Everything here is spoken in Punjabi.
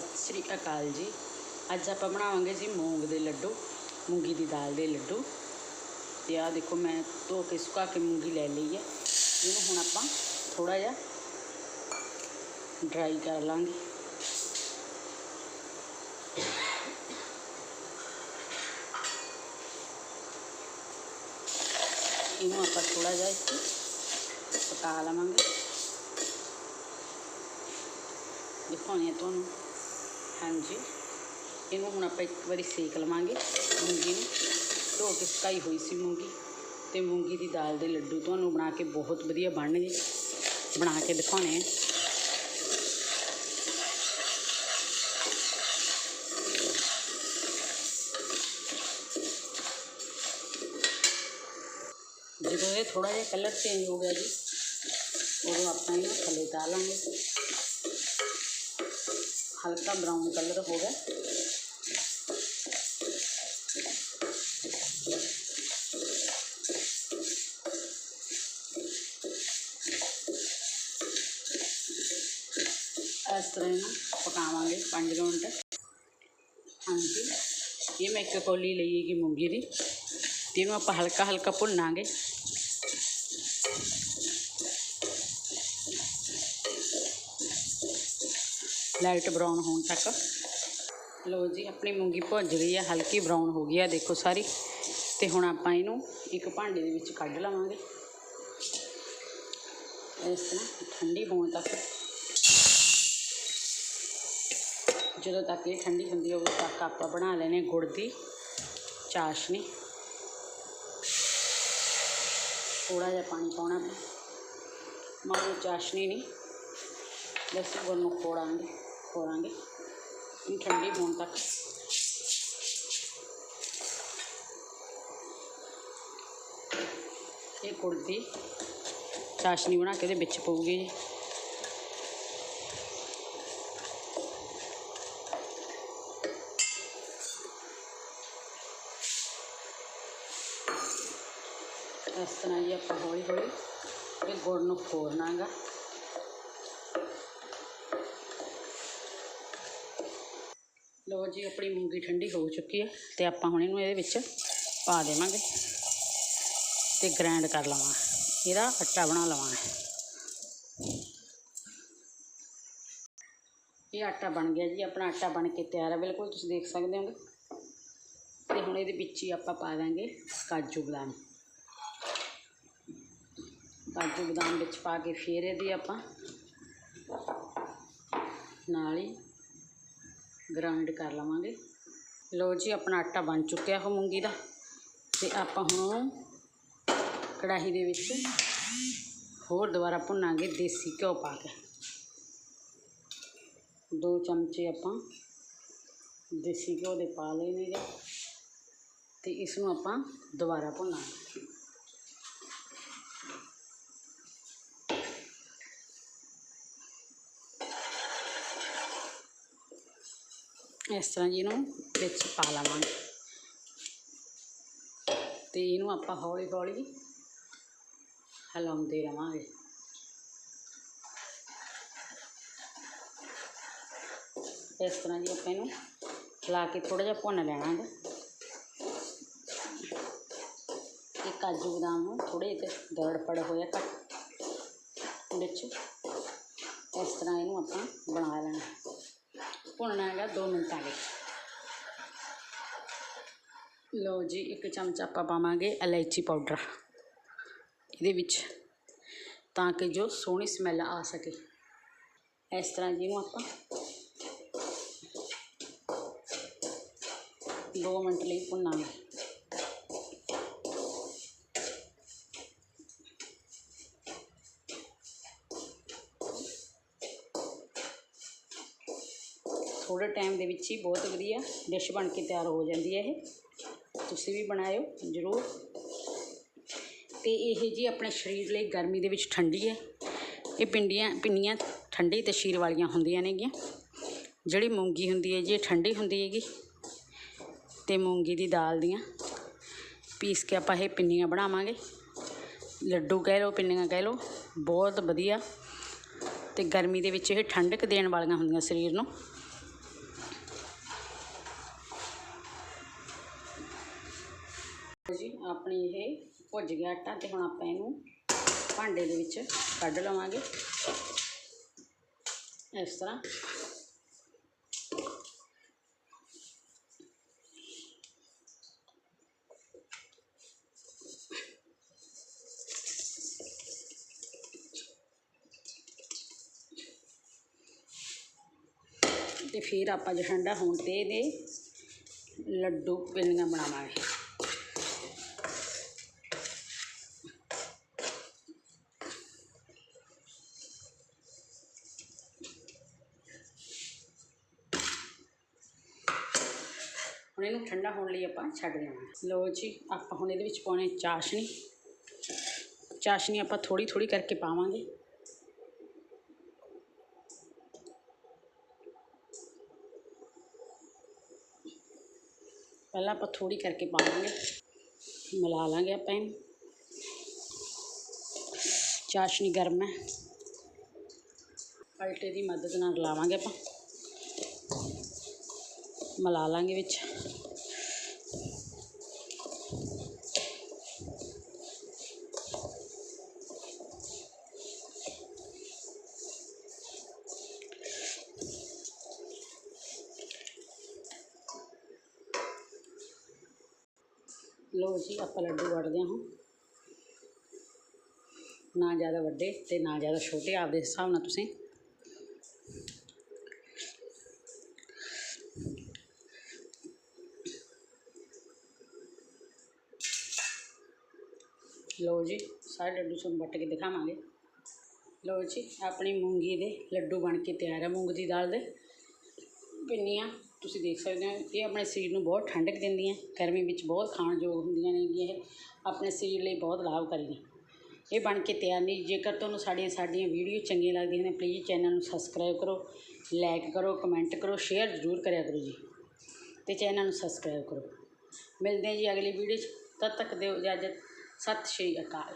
ਸਤਿ ਸ਼੍ਰੀ ਅਕਾਲ ਜੀ। ਅੱਜ ਆਪਾਂ ਬਣਾਵਾਂਗੇ ਜੀ ਮੂੰਗ ਦੇ ਲੱਡੂ, ਮੂੰਗੀ ਦੀ ਦਾਲ ਦੇ ਲੱਡੂ। ਤੇ ਆਹ ਦੇਖੋ ਮੈਂ ਧੋ ਕੇ, ਸੁਕਾ ਕੇ ਮੂੰਗੀ ਲੈ ਲਈ ਹੈ। ਇਹਨੂੰ ਹੁਣ ਆਪਾਂ ਥੋੜਾ ਜਿਹਾ ਡਰਾਈ ਕਰ ਲਾਂਗੇ। ਇਹਨੂੰ ਆਪਾਂ ਥੋੜਾ ਜਿਹਾ ਇੱਥੇ ਪਕਾ ਲਵਾਂਗੇ। ਦਿਖਾਉਂਦੇ ਹਾਂ ਤੁਹਾਨੂੰ ਹਾਂਜੀ। ਇਹਨੂੰ ਹੁਣ ਆਪਾਂ ਇੱਕ ਵਾਰੀ ਸੇਕ ਲਵਾਂਗੇ ਮੂੰਗੀ ਨੂੰ। ਧੋ ਕੇ ਸੁਕਾਈ ਹੋਈ ਸੀ ਮੂੰਗੀ ਤੇ ਮੂੰਗੀ ਦੀ ਦਾਲ ਦੇ ਲੱਡੂ ਤੁਹਾਨੂੰ ਬਣਾ ਕੇ ਬਹੁਤ ਵਧੀਆ ਬਣਨਗੇ। ਬਣਾ ਕੇ ਦਿਖਾਉਣੇ ਆ। ਜਦੋਂ ਇਹ ਥੋੜਾ ਜਿਹਾ ਕਲਰ ਚੇਂਜ ਹੋ ਗਿਆ ਜੀ, ਉਦੋਂ ਆਪਾਂ ਇਹਨੂੰ ਥੱਲੇ ਉਤਾਰ ਲਾਂਗੇ ਹਲਕਾ ਬਰਾਊਨ ਕਲਰ ਹੋ ਗਿਆ ਇਸ ਤਰ੍ਹਾਂ ਇਹਨੂੰ ਪਕਾਵਾਂਗੇ 5 ਮਿੰਟ ਹਾਂਜੀ ਇਹ ਮੈਂ ਇੱਕ ਕੌਲੀ ਲਈ ਹੈਗੀ ਮੂੰਗੀ ਦੀ ਤੇ ਇਹਨੂੰ ਲਾਈਟ ਬਰਾਊਨ ਹੋਣ ਤੱਕ। ਲਓ ਜੀ, ਆਪਣੀ ਮੂੰਗੀ ਭੁੱਜ ਗਈ ਹੈ ਹਲਕੀ ਬਰਾਊਨ ਹੋ ਗਈ ਆ, ਦੇਖੋ ਸਾਰੀ। ਤੇ ਹੁਣ ਆਪਾਂ ਇਹਨੂੰ ਇੱਕ ਭਾਂਡੇ ਦੇ ਵਿੱਚ ਕੱਢ ਲਵਾਂਗੇ। ਇਸ ਤਰ੍ਹਾਂ ਠੰਡੀ ਹੋਣ ਤੱਕ। ਜਦੋਂ ਤੱਕ ਇਹ ਠੰਡੀ ਹੁੰਦੀ ਹੈ ਉਦੋਂ ਤੱਕ ਆਪਾਂ ਬਣਾ ਲੈਣੇ ਗੁੜ ਦੀ ਚਾਸ਼ਨੀ। ਥੋੜਾ ਜਿਹਾ ਪਾਣੀ ਪਾਉਣਾ। ਮਾਰੂ ਚਾਸ਼ਨੀ ਨਹੀਂ ਬਸ ਗੁੜ ਨੂੰ ਖੋੜਾਂਗੇ। ਖੋੜਾਂਗੇ ਇਹ ਠੰਡੀ ਹੋਣ ਤੱਕ। ਇਹ ਗੁੜ ਦੀ ਚਾਸ਼ਨੀ ਬਣਾ ਕੇ ਇਹਦੇ ਵਿੱਚ ਪਊਗੀ ਜੀ। ਇਸ ਤਰ੍ਹਾਂ ਜੀ ਆਪਾਂ ਹੌਲੀ ਹੌਲੀ ਇਹ ਗੁੜ ਨੂੰ ਖੋਰਨਾ ਗਾ ਲਓ ਜੀ, ਆਪਣੀ ਮੂੰਗੀ ਠੰਡੀ ਹੋ ਚੁੱਕੀ ਹੈ ਤੇ ਆਪਾਂ ਹੁਣ ਇਹਨੂੰ ਇਹਦੇ ਵਿੱਚ ਪਾ ਦੇਵਾਂਗੇ ਤੇ ਗ੍ਰਾਈਂਡ ਕਰ ਲਵਾਂ। ਇਹਦਾ ਆਟਾ ਬਣਾ ਲਵਾਂ। ਇਹ ਆਟਾ ਬਣ ਗਿਆ ਜੀ, ਆਪਣਾ ਆਟਾ ਬਣ ਕੇ ਤਿਆਰ ਹੈ। ਬਿਲਕੁਲ ਤੁਸੀਂ ਦੇਖ ਸਕਦੇ ਹੋਗੇ। ਤੇ ਹੁਣ ਇਹਦੇ ਵਿੱਚ ਹੀ ਆਪਾਂ ਪਾ ਦਾਂਗੇ ਕਾਜੂ ਬਦਾਮ। ਕਾਜੂ ਬਦਾਮ ਵਿੱਚ ਪਾ ਕੇ ਫਿਰ ਇਹਦੀ ਆਪਾਂ ਨਾਲ ਹੀ ਗ੍ਰਾਈਂਡ ਕਰ ਲਵਾਂਗੇ। ਲਓ ਜੀ, ਆਪਣਾ ਆਟਾ ਬਣ ਚੁੱਕਿਆ ਉਹ ਮੂੰਗੀ ਦਾ। ਤੇ ਆਪਾਂ ਹੁਣ ਕੜਾਹੀ ਦੇ ਵਿੱਚ ਹੋਰ ਦੁਬਾਰਾ ਭੁੰਨਾਂਗੇ ਦੇਸੀ ਘਿਓ ਪਾ ਕੇ। ਦੋ ਚਮਚੇ ਆਪਾਂ ਦੇਸੀ ਘਿਓ ਦੇ ਪਾ ਲਏ ਨੇ ਗੇ ਤੇ ਇਸ ਨੂੰ ਆਪਾਂ ਦੁਬਾਰਾ ਭੁੰਨਾਂਗੇ। ਇਸ ਤਰ੍ਹਾਂ ਜੀ ਇਹਨੂੰ ਵਿੱਚ ਪਾ ਲਵਾਂਗੇ। ਤੇ ਇਹਨੂੰ ਆਪਾਂ ਹੌਲੀ ਹੌਲੀ ਹਿਲਾਉਂਦੇ ਰਵਾਂਗੇ। ਇਸ ਤਰ੍ਹਾਂ ਜੀ ਆਪਾਂ ਇਹਨੂੰ ਹਿਲਾ ਕੇ ਥੋੜਾ ਜਿਹਾ ਭੁੰਨ ਲੈਣਾ ਹੈ ਇਹ ਕਾਜੂ ਬਦਾਮ ਨੂੰ ਥੋੜੇ ਜਿਹੇ ਦਰੜ ਪੜ ਹੋਇਆ ਘੱਟ ਵਿੱਚ। ਇਸ ਤਰ੍ਹਾਂ ਇਹਨੂੰ ਆਪਾਂ ਬਣਾ ਲੈਣਾ। ਭੁੰਨਣਾ ਹੈਗਾ 2 ਮਿੰਟਾਂ ਲਈ। ਲਓ ਜੀ, ਇੱਕ ਚਮਚ ਆਪਾਂ ਪਾਵਾਂਗੇ ਇਲਾਇਚੀ ਪਾਊਡਰ। ਇਹਦੇ ਵਿੱਚ ਤਾਂ ਕਿ ਜੋ ਸੋਹਣੀ ਸਮੈਲ ਆ ਸਕੇ। ਇਸ ਤਰ੍ਹਾਂ ਜੀ ਆਪਾਂ 2 ਮਿੰਟ ਲਈ ਭੁੰਨਾਂਗੇ। ਥੋੜੇ ਟਾਈਮ ਦੇ ਵਿੱਚ ਹੀ ਬਹੁਤ ਵਧੀਆ ਡਿਸ਼ ਬਣ ਕੇ ਤਿਆਰ ਹੋ ਜਾਂਦੀ ਹੈ ਇਹ। ਤੁਸੀਂ ਵੀ ਬਣਾਇਓ, ਜ਼ਰੂਰ। ਤੇ ਇਹ ਜੀ ਆਪਣੇ ਸਰੀਰ ਲਈ ਗਰਮੀ ਦੇ ਵਿੱਚ ਠੰਡੀ ਹੈ। ਇਹ ਪਿੰਡੀਆਂ, ਪਿੰਨੀਆਂ ਠੰਡੀ ਤੇ ਸ਼ੀਰ ਵਾਲੀਆਂ ਹੁੰਦੀਆਂ ਨੇਗੀਆਂ। ਜਿਹੜੀ ਮੂੰਗੀ ਹੁੰਦੀ ਹੈ ਜੀ, ਇਹ ਠੰਡੀ ਹੁੰਦੀ ਹੈਗੀ। ਤੇ ਮੂੰਗੀ ਦੀ ਦਾਲ ਦੀਆਂ ਪੀਸ ਕੇ ਆਪਾਂ ਇਹ ਪਿੰਨੀਆਂ ਬਣਾਵਾਂਗੇ। ਲੱਡੂ ਕਹਿ ਲਓ, ਪਿੰਨੀਆਂ ਕਹਿ ਲਓ, ਬਹੁਤ ਵਧੀਆ। ਤੇ ਗਰਮੀ ਦੇ ਵਿੱਚ ਇਹ ਠੰਡਕ ਦੇਣ ਵਾਲੀਆਂ ਹੁੰਦੀਆਂ ਸਰੀਰ ਨੂੰ। ਆਪਣੀ ਇਹ ਭੁੱਜ ਗਿਆ ਆਟਾ ਤੇ ਹੁਣ ਆਪਾਂ ਇਹਨੂੰ ਭਾਂਡੇ ਦੇ ਵਿੱਚ ਕੱਢ ਲਵਾਂਗੇ। ਇਸ ਤਰ੍ਹਾਂ। ਤੇ ਫਿਰ ਆਪਾਂ ਜੇ ਠੰਡਾ ਹੋਣ ਤੇ ਇਹਦੇ ਲੱਡੂ ਪਿੰਨੀਆਂ ਬਣਾਵਾਂਗੇ। ਹੁਣ ਇਹਨੂੰ ਠੰਡਾ ਹੋਣ ਲਈ ਆਪਾਂ ਛੱਡ ਦੇਵਾਂਗੇ ਲਓ ਜੀ, ਆਪਾਂ ਹੁਣ ਇਹਦੇ ਵਿੱਚ ਪਾਉਣੇ ਚਾਸ਼ਨੀ। ਚਾਸ਼ਨੀ ਆਪਾਂ ਥੋੜੀ ਥੋੜੀ ਕਰਕੇ ਪਾਵਾਂਗੇ। ਪਹਿਲਾਂ ਆਪਾਂ ਥੋੜੀ ਕਰਕੇ ਪਾਵਾਂਗੇ। ਮਿਲਾ ਲਾਂਗੇ ਆਪਾਂ ਇਹਨੂੰ। ਚਾਸ਼ਨੀ ਗਰਮ ਹੈ। ਪਲਟੇ ਦੀ ਮਦਦ ਨਾਲ ਲਾਵਾਂਗੇ ਆਪਾਂ। ਮਿਲਾ ਲਾਂਗੇ ਵਿੱਚ। ਲਓ ਜੀ, ਆਪਾਂ ਲੱਡੂ ਵੜਦੇ ਹਾਂ। ਨਾ ਜ਼ਿਆਦਾ ਵੱਡੇ ਤੇ ਨਾ ਜ਼ਿਆਦਾ ਛੋਟੇ, ਆਪਦੇ ਹਿਸਾਬ ਨਾਲ ਤੁਸੀਂ ਲਓ ਜੀ, ਸਾਰੇ ਲੱਡੂ ਤੁਹਾਨੂੰ ਵੱਟ ਕੇ ਦਿਖਾਵਾਂਗੇ। ਲਓ ਜੀ, ਆਪਣੀ ਮੂੰਗੀ ਦੇ ਲੱਡੂ ਬਣ ਕੇ ਤਿਆਰ ਹੈ ਮੂੰਗ ਦੀ ਦਾਲ ਦੇ। ਪਿੰਨੀਆਂ ਤੁਸੀਂ ਦੇਖ ਸਕਦੇ ਹੋ, ਇਹ ਆਪਣੇ ਸਰੀਰ ਨੂੰ ਬਹੁਤ ਠੰਡਕ ਦਿੰਦੀਆਂ, ਗਰਮੀ ਵਿੱਚ ਬਹੁਤ ਖਾਣ ਯੋਗ ਹੁੰਦੀਆਂ ਨੇ ਇਹ। ਆਪਣੇ ਸਰੀਰ ਲਈ ਬਹੁਤ ਲਾਭਕਾਰੀ ਨੇ ਇਹ ਬਣ ਕੇ ਤਿਆਰ ਨਹੀਂ ਜੇਕਰ ਤੁਹਾਨੂੰ ਸਾਡੀਆਂ ਸਾਡੀਆਂ ਵੀਡੀਓ ਚੰਗੀਆਂ ਲੱਗਦੀਆਂ ਨੇ ਪਲੀਜ਼ ਚੈਨਲ ਨੂੰ ਸਬਸਕ੍ਰਾਈਬ ਕਰੋ ਲਾਈਕ ਕਰੋ ਕਮੈਂਟ ਕਰੋ ਸ਼ੇਅਰ ਜ਼ਰੂਰ ਕਰਿਆ ਕਰੋ ਜੀ। ਤੇ ਚੈਨਲ ਨੂੰ ਸਬਸਕ੍ਰਾਈਬ ਕਰੋ। ਮਿਲਦੇ ਹਾਂ ਜੀ ਅਗਲੀ ਵੀਡੀਓ 'ਚ। ਤਦ ਤੱਕ ਦਿਓ ਇਜਾਜ਼ਤ। ਸਤਿ ਸ਼੍ਰੀ ਅਕਾਲ।